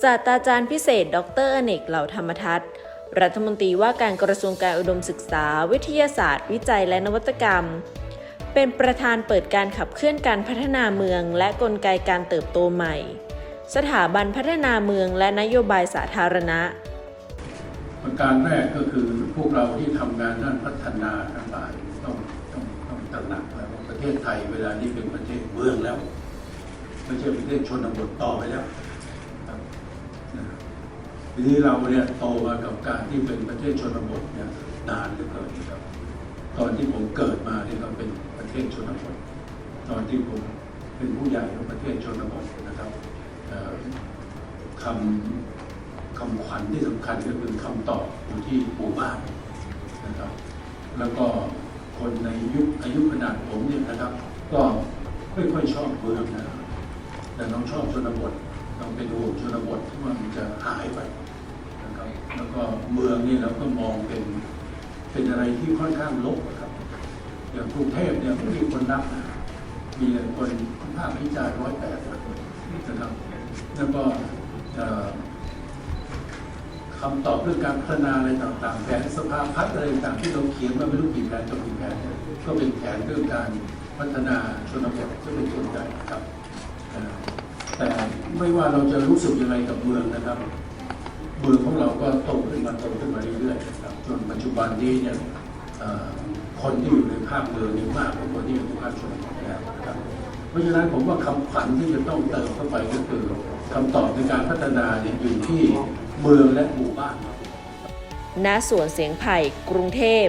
ศาสตราจารย์พิเศษ ดรอเนกเหล่าธรรมทัศน์รัฐมนตรีว่าการกระทรวงการอุดมศึกษา วิทยาศาสตร์ วิจัยและนวัตกรรม เป็นประธานเปิดการขับเคลื่อนการพัฒนาเมือง และกลไกการเติบโตใหม่ สถาบันพัฒนาเมืองและนโยบายสาธารณะ ประการแรกก็คือพวกเราที่ทำงานด้านพัฒนาทั้งหลายต้องต้องต้องตระหนักแล้วว่าประเทศไทยเวลานี้เป็นประเทศเมืองแล้ว ไม่ใช่ประเทศชนบทต่อไปแล้ว ทีนี้เราเนี่ยโตมากับการที่เป็นประเทศชนบทเนี่ยนานเหลือเกินครับ ตอนที่ผมเกิดมาเนี่ยก็เป็นประเทศชนบท ตอนที่ผมเป็นผู้ใหญ่ของประเทศชนบทนะครับคำคำขวัญที่สำคัญก็คือคำตอบอยู่ที่หมู่บ้านนะครับ แล้วก็คนในยุคอายุขนาดผมเนี่ยนะครับ ก็ไม่ค่อยชอบเมืองนะแต่น้องชอบชนบท ต้องเป็นห่วงชนบทที่ว่า หายไปนะครับแล้วก็เมืองนี่เราก็มองเป็นเป็นอะไรที่ค่อนข้างลบครับ อย่างกรุงเทพเนี่ยไม่มีคนนับนะมีแต่คนภาควิจารณ์ร้อยแปดนะครับแล้วก็คำตอบเรื่องการพัฒนาอะไรต่างๆ แผนสภาพัฒน์อะไรต่างๆที่เราเขียนมาไม่รู้กี่แผนต่อกี่แผนเนี่ยก็เป็นแผนเรื่องการพัฒนาชนบทจะเป็นส่วนใหญ่ครับ ไม่ว่าเราจะรู้สึกยังไงกับเมืองนะครับเมืองของเราก็โตขึ้นมาโตขึ้นมาเรื่อยๆนะครับจนปัจจุบันนี้เนี่ยคนที่อยู่ในภาคเมืองนี่มากกว่าคนที่อยู่ในภาคชนบทแล้วนะครับเพราะฉะนั้นผมว่าคำขวัญที่จะต้องเติมเข้าไปก็คือคำตอบในการพัฒนาเนี่ยอยู่ที่เมืองและหมู่บ้านณสวนเสียงไผ่กรุงเทพ